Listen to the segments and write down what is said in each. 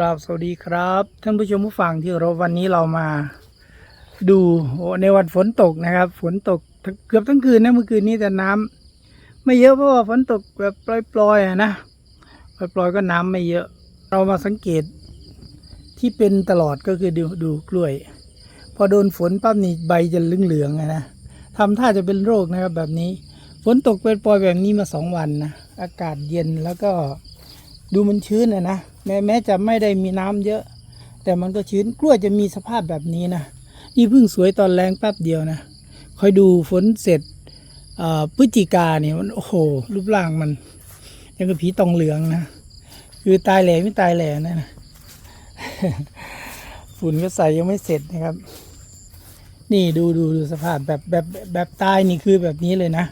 กราบสวัสดีครับ ท่านผู้ชมผู้ฟังที่เราวันนี้เรามาดูในวันฝนตกนะครับ ฝนตกเกือบทั้งคืนนะเมื่อคืนนี้แต่น้ำไม่เยอะเพราะว่าฝนตกแบบปล่อยๆนะปล่อยๆก็น้ำไม่เยอะ เรามาสังเกตที่เป็นตลอดก็คือดูดูกล้วย พอโดนฝนปั๊บนี่ใบจะเหลืองๆนะทำท่าจะเป็นโรคนะครับแบบนี้ ฝนตกเป็นปล่อยแบบนี้มาสองวันนะอากาศเย็นแล้วก็ ดูมันชื้นอะนะแม้แม้จะไม่ได้มีน้ำเยอะ แต่มันก็ชื้นกล้วยจะมีสภาพแบบนี้นะนี่เพิ่งสวยตอนแรงแป๊บเดียวนะคอยดูฝนเสร็จพฤศจิกาเนี่ยมันโอ้โห รูปร่างมัน ยังกับผีตองเหลืองนะ คือตายแหล่ไม่ตายแหล่นะนะฝุ่นก็ใส่ยังไม่เสร็จนะครับ นี่ดูดูดูสภาพแบบแบบแบบตายนี่คือแบบนี้เลยนะ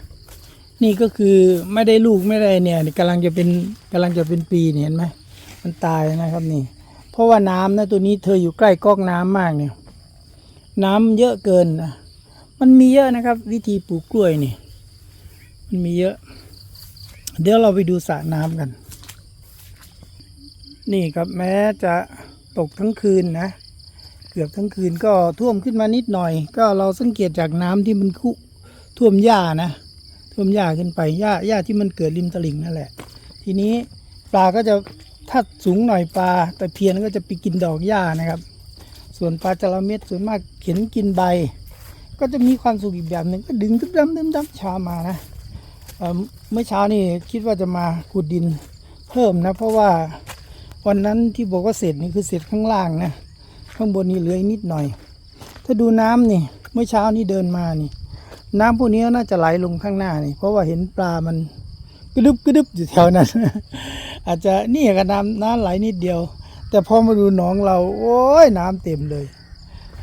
นี่ก็คือไม่ได้ลูกไม่ได้เนี่ยกำลังจะเป็นกำลังจะเป็นปีเนี่ยเห็นไหมมันตายนะครับนี่ เพราะว่าน้ำนะตัวนี้เธออยู่ใกล้ก๊อกน้ำมากเนี่ย น้ำเยอะเกินนะมันมีเยอะนะครับ วิธีปลูกกล้วยนี่ มันมีเยอะ เดี๋ยวเราไปดูสระน้ำกัน นี่ครับแม้จะตกทั้งคืนนะ เกือบทั้งคืนก็ท่วมขึ้นมานิดหน่อย ก็เราสังเกตจากน้ำที่มันคุท่วมหญ้านะ ท่วมหญ้าขึ้นไปหญ้าหญ้าที่มันเกิดริมตลิ่งนั่นแหละ ทีนี้ปลาก็จะถ้าสูงหน่อยปลาแต่เพียนก็จะไปกินดอกหญ้านะครับ ส่วนปลาจระเม็ดส่วนมากเข็นกินใบ ก็จะมีความสุขอีกแบบหนึ่งก็ดึงตึ๊บดำตึ๊บดำเช้ามานะเมื่อเช้านี่คิดว่าจะมาขุดดินเพิ่มนะ เพราะว่าวันนั้นที่บอกว่าเสร็จนี่คือเสร็จข้างล่างนะ ข้างบนนี่เหลืออีกนิดหน่อย ถ้าดูน้ำนี่เมื่อเช้านี่เดินมานี่ น้ำพวกนี้น่าจะไหลลงข้างหน้านี่ เพราะว่าเห็นปลามันกระดึบกระดึบอยู่แถวนั้น อาจจะนี่ก็น้ำน้ำไหลนิดเดียว แต่พอมาดูหนองเรา โอ้ยน้ำเต็มเลย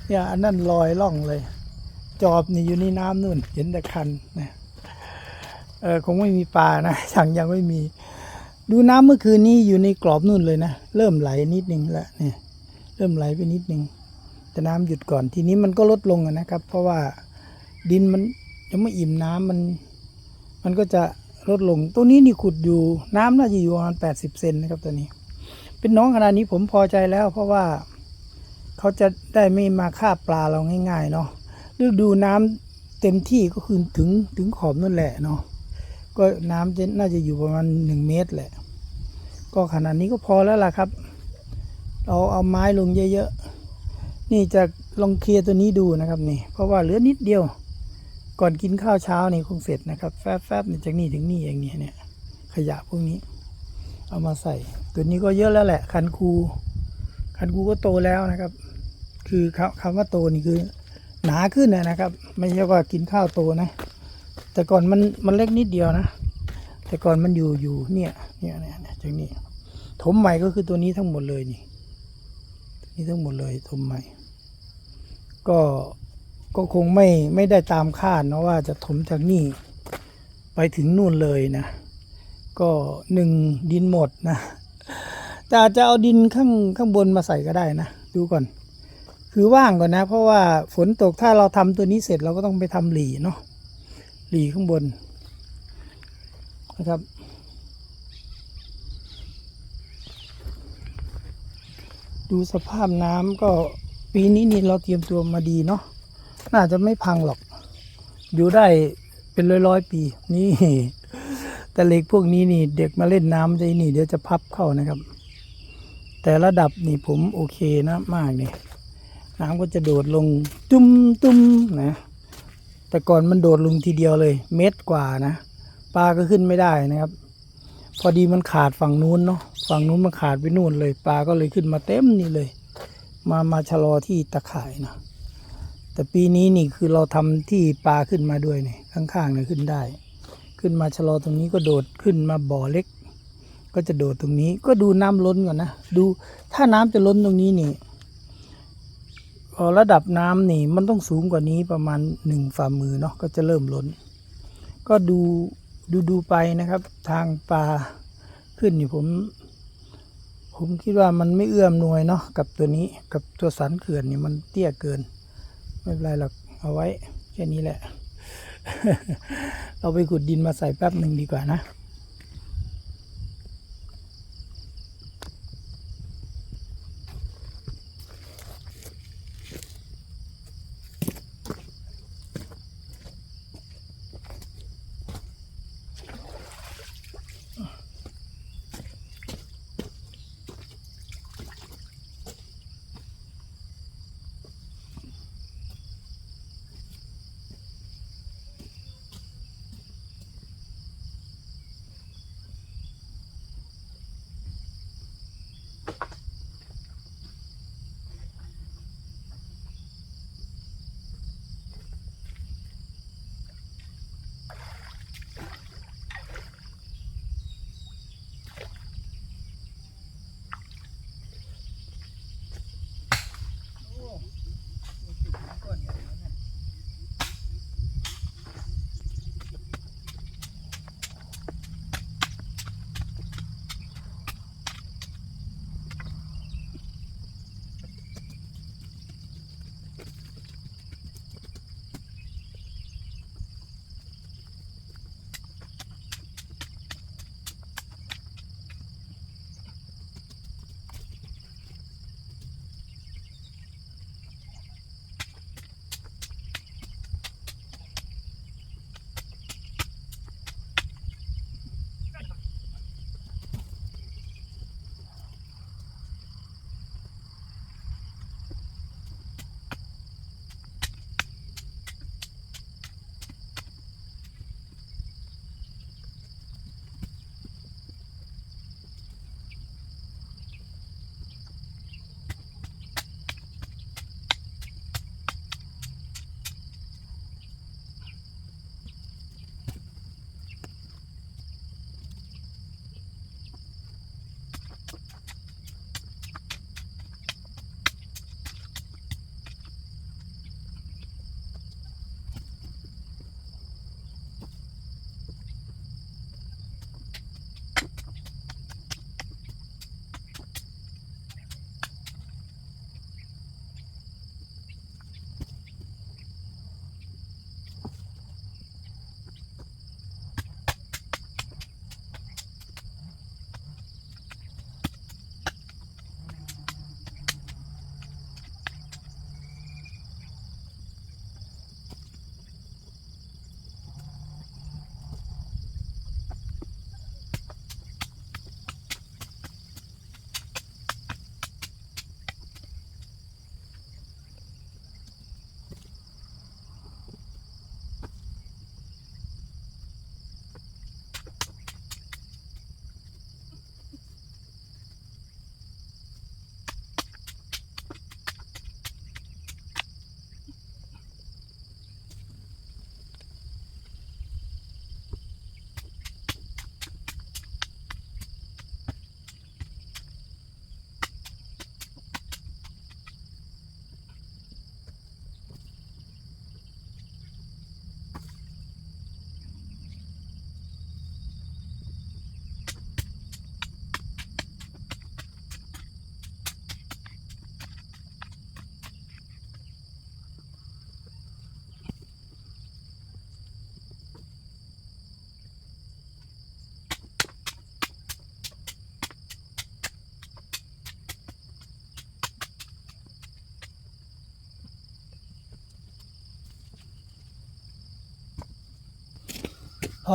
เนี่ยอันนั้นลอยล่องเลย จอบนี่อยู่ในน้ำนู่น เห็นแต่คันนะเออคงไม่มีปลานะยังยังไม่มี ดูน้ำเมื่อคืนนี้อยู่ในกรอบนู่นเลยนะเริ่มไหลนิดนึงแล้วเนี่ยเริ่มไหลไปนิดนึงแต่น้ำหยุดก่อนทีนี้มันก็ลดลงนะครับ เพราะว่าดินมัน ยังไม่อิ่มน้ำมัน มันก็จะลดลง ตัวนี้นี่ขุดอยู่น้ำน่าจะอยู่ประมาณแปดสิบเซนนะครับตัวนี้ เป็นน้องขนาดนี้ผมพอใจแล้ว เพราะว่าเขาจะได้ไม่มาฆ่าปลาเราง่ายๆเนาะฤดูน้ำเต็มที่ก็คือถึงถึงขอบนั่นแหละเนาะก็น้ำจะน่าจะอยู่ประมาณหนึ่งเมตรแหละ ก็ขนาดนี้ก็พอแล้วล่ะครับ เราเอาไม้ลงเยอะๆ นี่จะลองเคลียร์ตัวนี้ดูนะครับนี่ เพราะว่าเหลือนิดเดียว ก่อนกินข้าวเช้านี่คงเสร็จนะครับ แฟบๆนี่จากนี่ถึงนี่เองเนี่ยเนี่ย ขยะพวกนี้ เอามาใส่ ตัวนี้ก็เยอะแล้วแหละ คันคู คันคูก็โตแล้วนะครับ คือคำว่าโตนี่คือ หนาขึ้นนะนะครับ ไม่ใช่ว่ากินข้าวโตนะ แต่ก่อนมันมันเล็กนิดเดียวนะ แต่ก่อนมันอยู่อยู่เนี่ยเนี่ยเนี่ยเนี่ยจากนี้ถมใหม่ก็คือตัวนี้ทั้งหมดเลยนี่นี่ทั้งหมดเลยถมใหม่ ก็ ก็คงไม่ไม่ได้ตามคาดนะว่าจะถมจากนี่ไปถึงนู่นเลยนะ ก็หนึ่งดินหมดนะแต่จจะเอาดินข้างข้างบนมาใส่ก็ได้นะ ดูก่อน คือว่างก่อนนะ เพราะว่าฝนตกถ้าเราทำตัวนี้เสร็จเราก็ต้องไปทำหลีเนาะหลีข้างบนนะครับดูสภาพน้ำก็ปีนี้นี่เราเตรียมตัวมาดีเนาะ น่าจะไม่พังหรอก อยู่ได้เป็นร้อยร้อยปี นี่ แต่เหล็กพวกนี้นี่ เด็กมาเล่นน้ำจะนี่ เดี๋ยวจะพับเข้านะครับ แต่ระดับนี่ผมโอเคนะมากนี่น้ำก็จะโดดลงตุ้มตุ้มนะ แต่ก่อนมันโดดลงทีเดียวเลย เม็ดกว่านะปลาก็ขึ้นไม่ได้นะครับ พอดีมันขาดฝั่งนู้นเนาะฝั่งนู้นมันขาดไปนู่นเลย ปลาก็เลยขึ้นมาเต็มนี่เลย มามาชะลอที่ตะข่ายนะ แต่ปีนี้นี่คือเราทำที่ปลาขึ้นมาด้วยเนี่ยข้างๆเนี่ยขึ้นได้ ขึ้นมาชะลอตรงนี้ก็โดดขึ้นมาบ่อเล็ก ก็จะโดดตรงนี้ก็ดูน้ำล้นก่อนนะดูถ้าน้ำจะล้นตรงนี้นี่เอ่อระดับน้ำนี่มันต้องสูงกว่านี้ประมาณหนึ่งฝ่ามือเนาะก็จะเริ่มล้น ก็ดูดูดูไปนะครับ ทางปลาขึ้นนี่ผม ผมคิดว่ามันไม่เอื้อมหน่วยเนาะกับตัวนี้กับตัวสันเขื่อนนี่มันเตี้ยเกิน ไม่เป็นไรหรอกเอาไว้แค่นี้แหละ เราไปขุดดินมาใส่แป๊บหนึ่งดีกว่านะ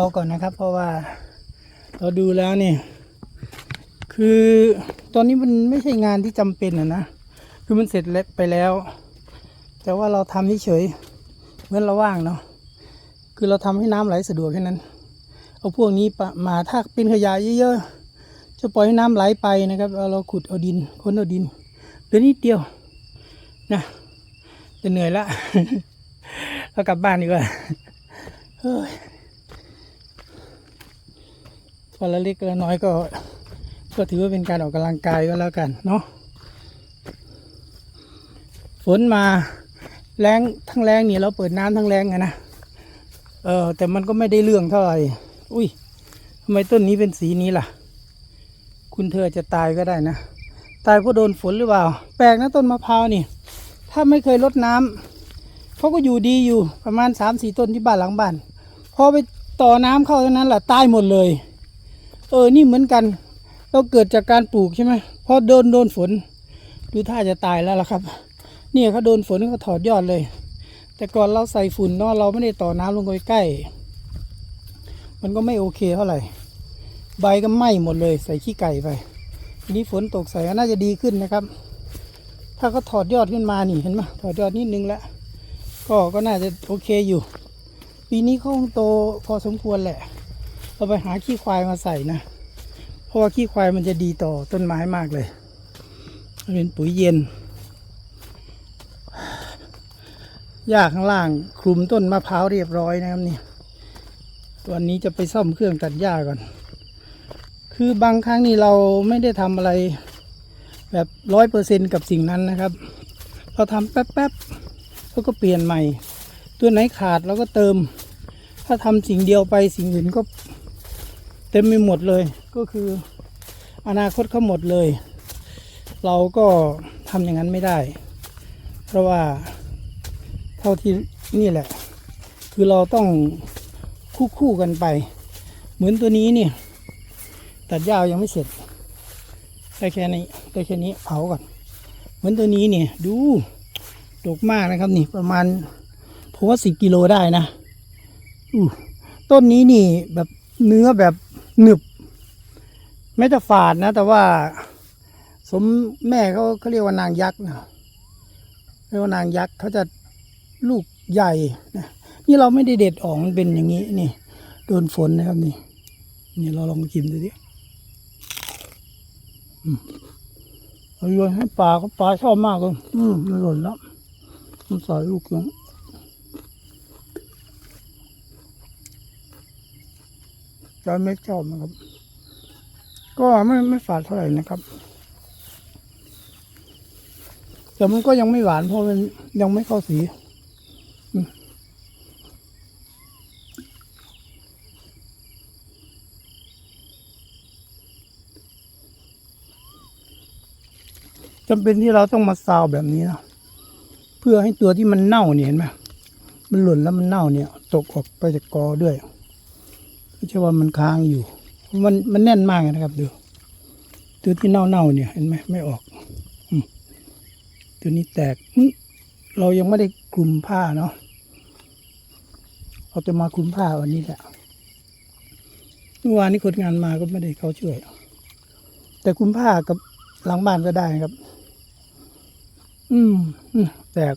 อก่อนนะครับ เพราะว่าเราดูแล้วเนี่ยคือตอนนี้มันไม่ใช่งานที่จำเป็นอะนะคือมันเสร็จแล้วไปแล้ว แต่ว่าเราทำเฉยเหมือนเราว่างเนาะคือเราทำให้น้ำไหลสะดวกแค่นั้นเอาพวกนี้มาถ้าเป็นขยะเยอะๆจะปล่อยให้น้ำไหลไปนะครับเราขุดเอาดินค้นเอาดินเหลือนิดเดียวนะจะเหนื่อยละเรากลับบ้านดีกว่าเฮ้ย วันละเล็กละน้อยก็ก็ถือว่าเป็นการออกกำลังกายก็แล้วกันเนาะฝนมาแรงทั้งแรงนี่เราเปิดน้ำทั้งแรงไงนะเออแต่มันก็ไม่ได้เรื่องเท่าไหร่อุ้ยทำไมต้นนี้เป็นสีนี้ล่ะ คุณเธอจะตายก็ได้นะ ตายเพราะโดนฝนหรือเปล่า แปลกนะต้นมะพร้าวนี่ ถ้าไม่เคยรดน้ำเขาก็อยู่ดีอยู่ประมาณสามสี่ต้นที่บ้านหลังบ้านพอไปต่อน้ำเข้าเท่านั้นแหละตายหมดเลย เออ นี่เหมือนกัน เราเกิดจากการปลูกใช่ไหมพอโดนโดนฝนดูท่าจะตายแล้วล่ะครับ เนี่ยเขาโดนฝนก็ถอดยอดเลย แต่ก่อนเราใส่ฝุ่นเนาะเราไม่ได้ต่อน้ำลงไปใกล้ มันก็ไม่โอเคเท่าไหร่ ใบก็ไหม้หมดเลย ใส่ขี้ไก่ไป ทีนี้ฝนตกใส่ก็น่าจะดีขึ้นนะครับ ถ้าเขาถอดยอดขึ้นมานี่เห็นไหมถอดยอดนิดนึงแล้วก็ก็น่าจะโอเคอยู่ ปีนี้เขาคงโตพอสมควรแหละ เราไปหาขี้ควายมาใส่นะ เพราะว่าขี้ควายมันจะดีต่อต้นไม้มากเลย เป็นปุ๋ยเย็น หญ้าข้างล่างคลุมต้นมะพร้าวเรียบร้อยนะครับนี่วันนี้จะไปซ่อมเครื่องตัดหญ้าก่อน คือบางครั้งนี่เราไม่ได้ทำอะไรแบบร้อยเปอร์เซ็นกับสิ่งนั้นนะครับ เราทำแป๊บๆแล้วก็เปลี่ยนใหม่ ตัวไหนขาดเราก็เติม ถ้าทำสิ่งเดียวไปสิ่งอื่นก็ เต็มไปหมดเลยก็คืออนาคตเขาหมดเลย เราก็ทำอย่างนั้นไม่ได้ เพราะว่าเท่าที่นี่แหละ คือเราต้องคู่คู่กันไป เหมือนตัวนี้เนี่ยตัดยาวยังไม่เสร็จได้แค่นี้ได้แค่นี้เผาก่อนเหมือนตัวนี้เนี่ยดูดกมากนะครับนี่ประมาณผมว่าสิบกิโลได้นะอู้ต้นนี้นี่แบบเนื้อแบบ หนึบไม่จะฝาดนะ แต่ว่า สมแม่เขาเขาเรียกว่านางยักษ์นะเรียกว่านางยักษ์เขาจะลูกใหญ่นะนี่เราไม่ได้เด็ดออกมันเป็นอย่างนี้นี่โดนฝนนะครับนี่ นี่เราลองชิมดูดิเอาโยนให้ปลาก็ปลาชอบมากเลยอืมมันหล่นแล้วมันใส่ลูกยัง จอยไม่ชอบนะครับ ก็ไม่ไม่ฝาดเท่าไหร่นะครับ แต่มันก็ยังไม่หวานเพราะมันยังไม่เข้าสีจำเป็นที่เราต้องมาซาวแบบนี้นะเพื่อให้ตัวที่มันเน่าเนี่ยเห็นไหมมันหล่นแล้วมันเน่าเนี่ย ตกออกไปจากกอด้วย ไม่ใช่ว่ามันค้างอยู่ มันมันแน่นมากนะครับดูตัวที่เน่าเน่าๆเนี่ยเห็นไหมไม่ออกอตัวนี้แตกเรายังไม่ได้คลุมผ้าเนาะเราจะมาคลุมผ้าวันนี้แหละเมื่อวานนี้คนงานมาก็ไม่ได้เขาช่วย แต่คลุมผ้ากับหลังบ้านก็ได้ครับ อืมแตก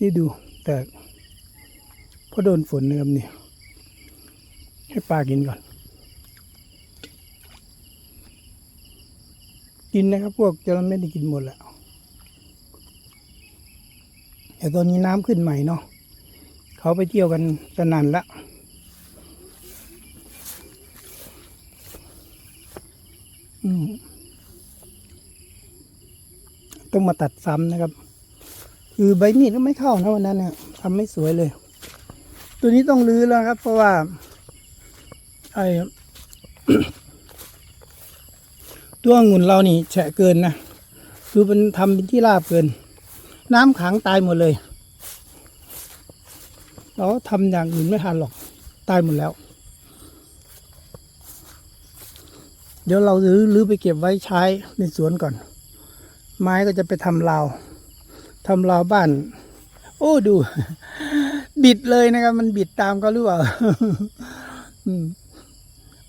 นี่ดูแตก เพราะโดนฝนเนะครับนี่ให้ปลากินก่อน กินนะครับ พวกจระเข้ได้กินหมดแล้วแต่ตอนนี้น้ำขึ้นใหม่เนาะเขาไปเที่ยวกันสนันละต้องมาตัดซ้ำนะครับ คือใบมีดก็ไม่เข้านะวันนั้นเนี่ยทำไม่สวยเลย ตัวนี้ต้องรื้อแล้วครับ เพราะว่าไอ้ตัวองุ่นเรานี่แฉะเกินนะคือเป็นทำเป็นที่ราบเกิน น้ำขังตายหมดเลย เราทำอย่างอื่นไม่ทันหรอก ตายหมดแล้ว เดี๋ยวเรารื้อรื้อไปเก็บไว้ใช้ในสวนก่อน ไม้ก็จะไปทำราวทำราวบ้าน โอ้ดู บิดเลยนะครับ มันบิดตามก็หรือเปล่า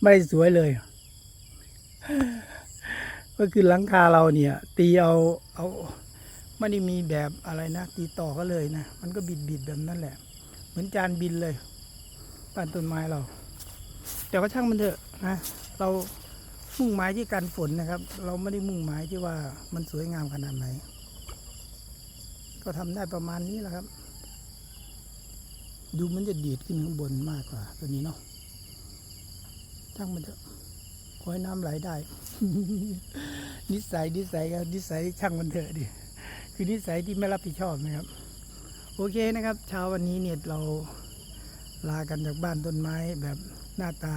ไม่สวยเลย ก็คือหลังคาเราเนี่ย ตีเอาเอาไม่ได้มีแบบอะไรนะตีต่อก็เลยนะมันก็บิดบิดแบบนั้นแหละ เหมือนจานบินเลยบ้านต้นไม้เรา แต่ก็ช่างมันเถอะนะเรามุ่งหมายที่การฝนนะครับ เราไม่ได้มุ่งหมายที่ว่ามันสวยงามขนาดไหน ก็ทำได้ประมาณนี้แหละครับ ดูมันจะดีดขึ้นข้างบนมากกว่า ตัวนี้เนาะช่างมันเถอะขอให้น้ำไหลได้ นิสัยนิสัยครับนิสัยช่างมันเถอะดิคือนิสัยที่ไม่รับผิดชอบนะครับ โอเคนะครับ เช้าวันนี้เนี่ยเราลากันจากบ้านต้นไม้แบบหน้าตา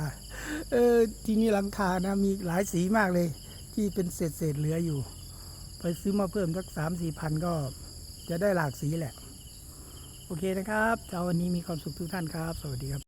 เออที่นี่หลังคานะมีหลายสีมากเลย ที่เป็นเศษเศษเหลืออยู่ ไปซื้อมาเพิ่มสักสามสี่พันก็จะได้หลากสีแหละ โอเคนะครับเช้าวันนี้มีความสุขทุกท่านครับ สวัสดีครับ